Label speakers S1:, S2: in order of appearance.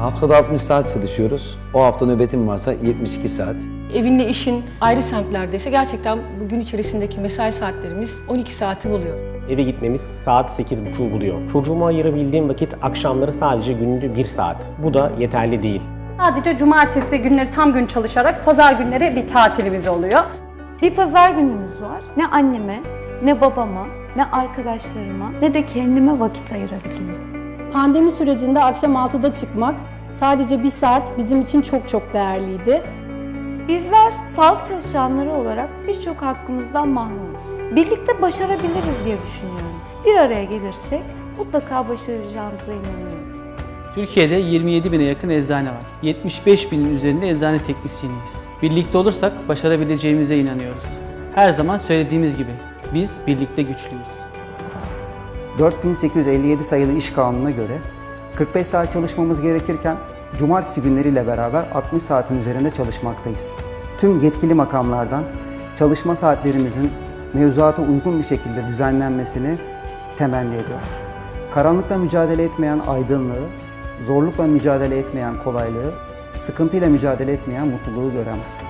S1: Haftada 60 saat çalışıyoruz. O hafta nöbetim varsa 72 saat.
S2: Evinle işin ayrı semtlerdeyse gerçekten bu gün içerisindeki mesai saatlerimiz 12 saati buluyor.
S3: Eve gitmemiz saat 8.30'u buluyor. Çocuğuma ayırabildiğim vakit akşamları sadece günlü 1 saat. Bu da yeterli değil.
S4: Sadece cumartesi günleri tam gün çalışarak pazar günleri bir tatilimiz oluyor.
S5: Bir pazar günümüz var. Ne anneme, ne babama, ne arkadaşlarıma, ne de kendime vakit ayırabiliyorum.
S6: Pandemi sürecinde akşam 6'da çıkmak sadece bir saat bizim için çok çok değerliydi.
S5: Bizler sağlık çalışanları olarak birçok hakkımızdan mahrumuz. Birlikte başarabiliriz diye düşünüyorum. Bir araya gelirsek mutlaka başaracağımıza inanıyorum.
S7: Türkiye'de 27 bine yakın eczane var. 75 binin üzerinde eczane teknisyeniyiz. Birlikte olursak başarabileceğimize inanıyoruz. Her zaman söylediğimiz gibi biz birlikte güçlüyüz.
S8: 4857 sayılı iş kanununa göre 45 saat çalışmamız gerekirken cumartesi günleriyle beraber 60 saatin üzerinde çalışmaktayız. Tüm yetkili makamlardan çalışma saatlerimizin mevzuata uygun bir şekilde düzenlenmesini temenni ediyoruz. Karanlıkla mücadele etmeyen aydınlığı, zorlukla mücadele etmeyen kolaylığı, sıkıntıyla mücadele etmeyen mutluluğu göremez.